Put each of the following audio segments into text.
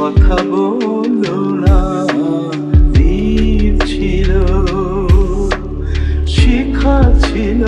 কথা বলো না দ্বীপ ছিল শিখা ছিল।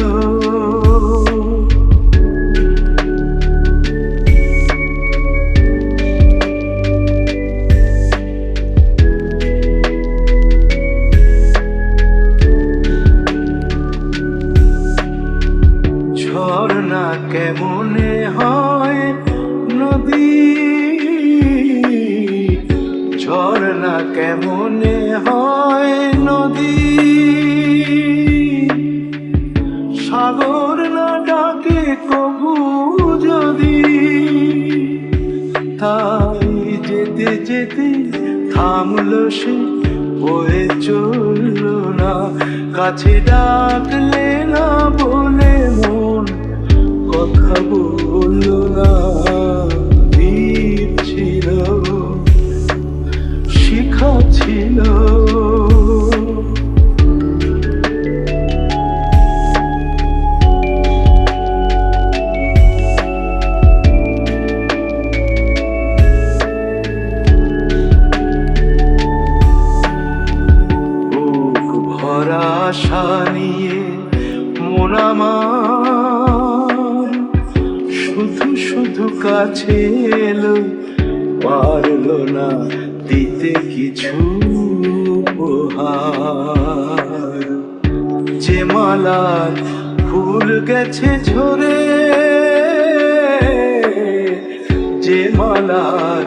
মালার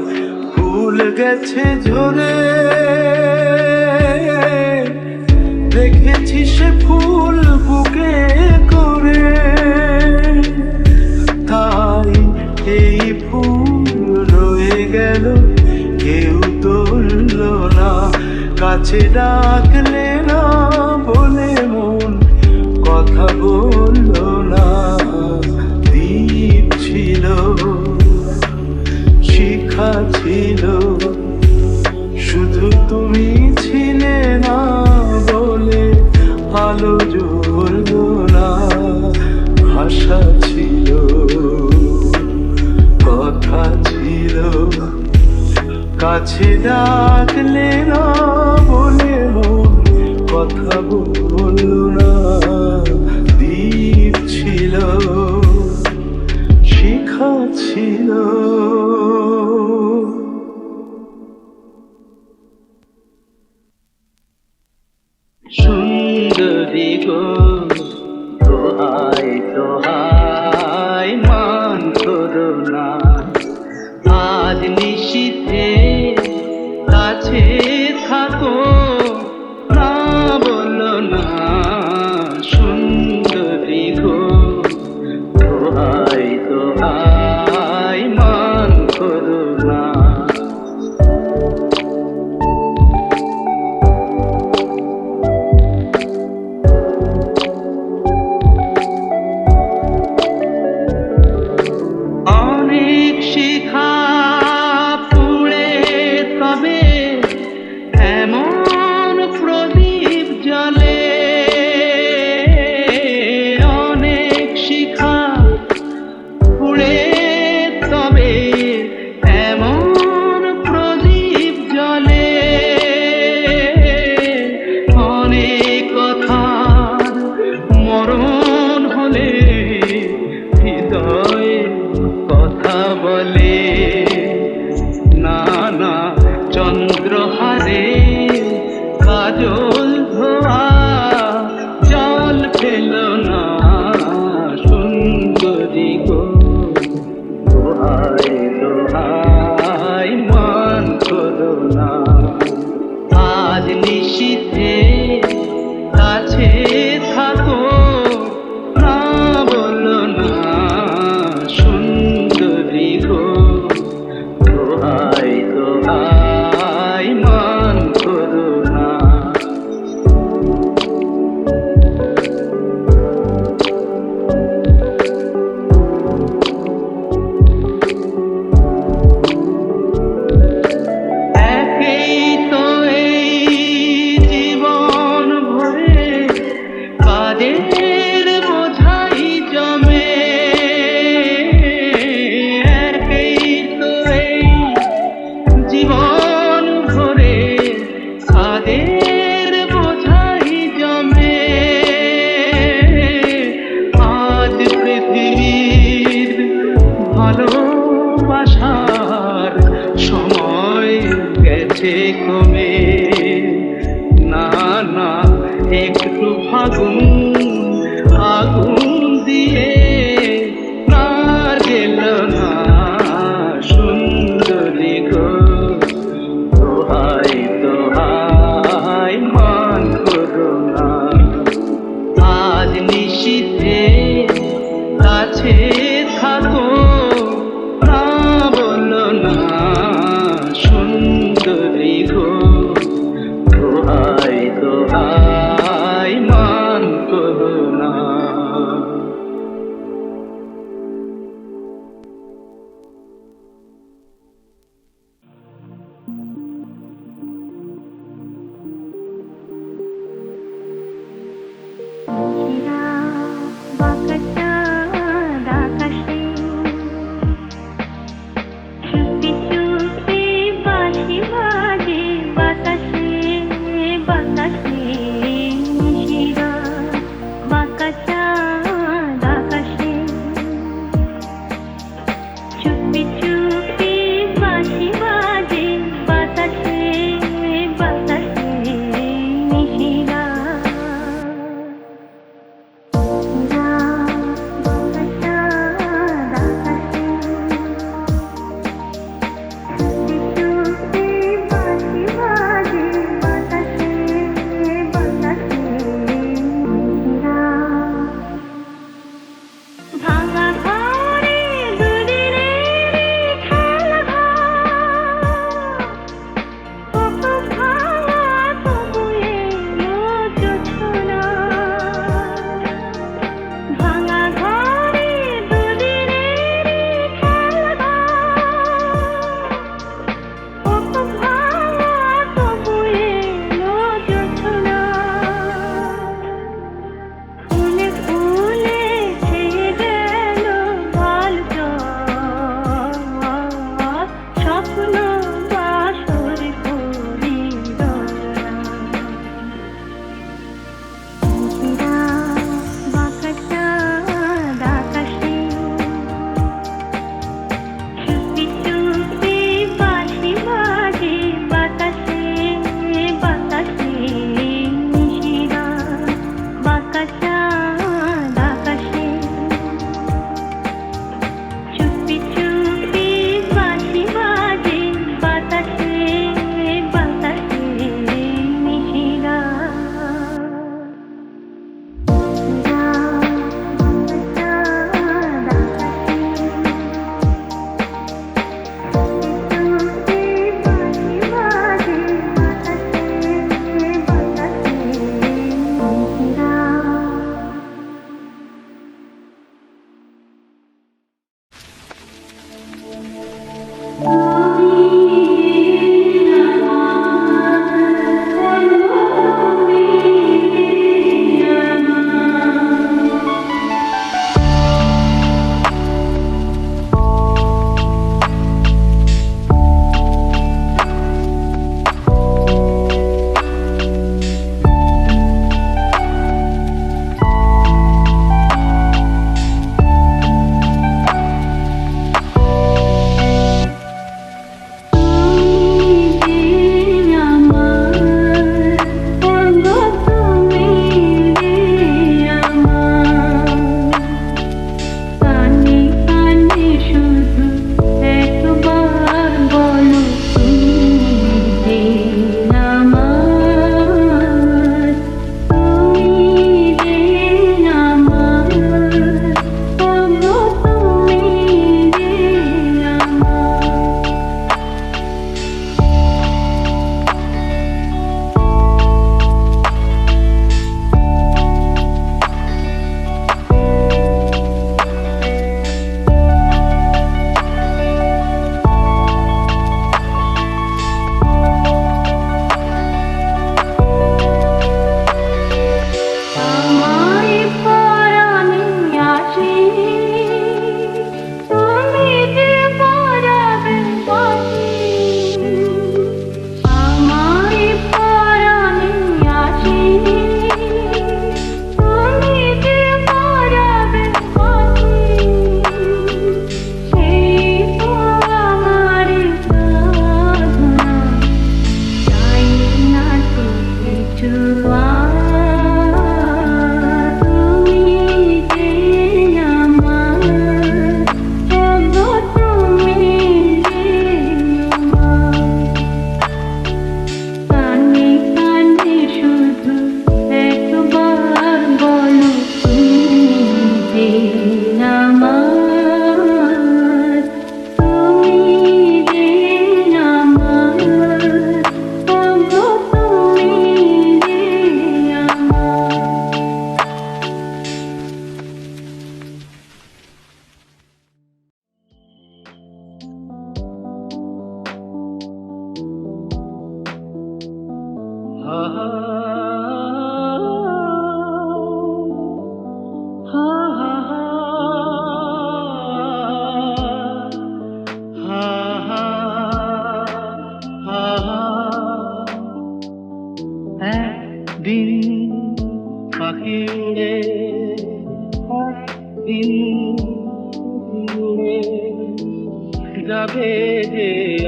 ফুল গেছে ঝরে। দেখেছি সে ফুল বুকে করে। তাই এই ফুল রয়ে গেল, কেউ তুলল না। কাছে ডাকলে না বলে মন, কথা বলল শিখা ছিল। শুধু তুমি ছিলে না বলে আলো জ্বলল না ভাষা ছিল। কথা ছিল, কাছে ডাকলে না বলে কথা বলল না দ্বীপ ছিল, শিখা ছিল। চন্দ্রহারে কাজল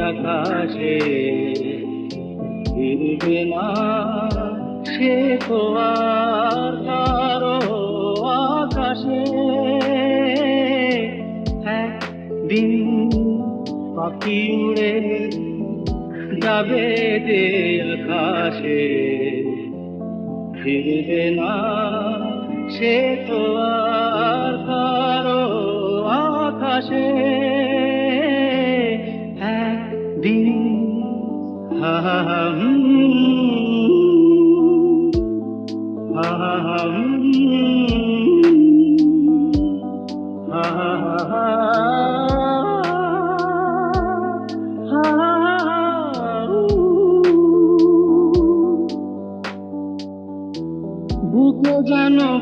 আকাশে। ফিরবে না সে তো আর আকাশে। একদিন পাখি উড়ে যাবে যে আকাশে ফিরবে না সে তো আর আকাশে।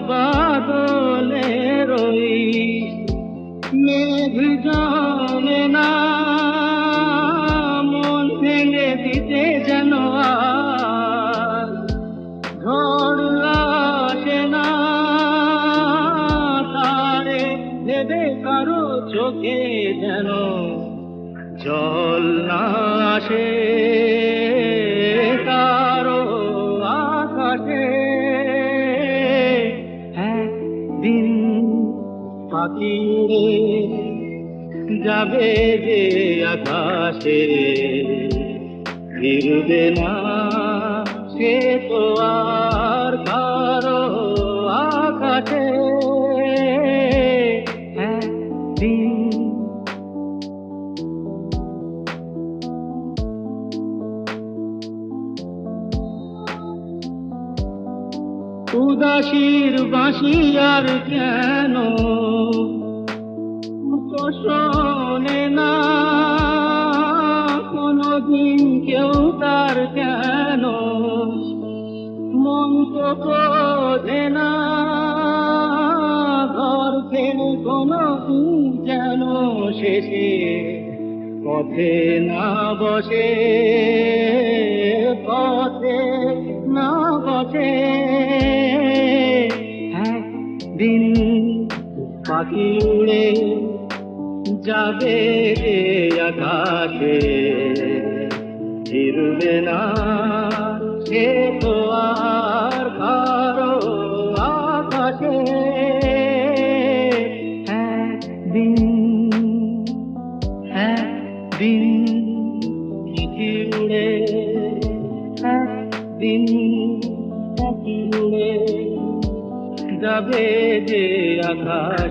বাদলে রই মেঘ জানে না আসে কারও আকাশে একদিন পাখি উড়ে যাবে যে আকাশে ফিরবে না সে তো আর উদাসীর বাঁশি আর কেন? শোনে না, কোনদিন কেউ তার কেন? মন তো না, ঘর ছেড়ে কোনো যেন শেষে পথে না বসে, পথে না বসে। একদিন পাখি উড়ে যাবে আকাশে। ফিরবে না সে তো আর আঘাত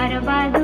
দেখার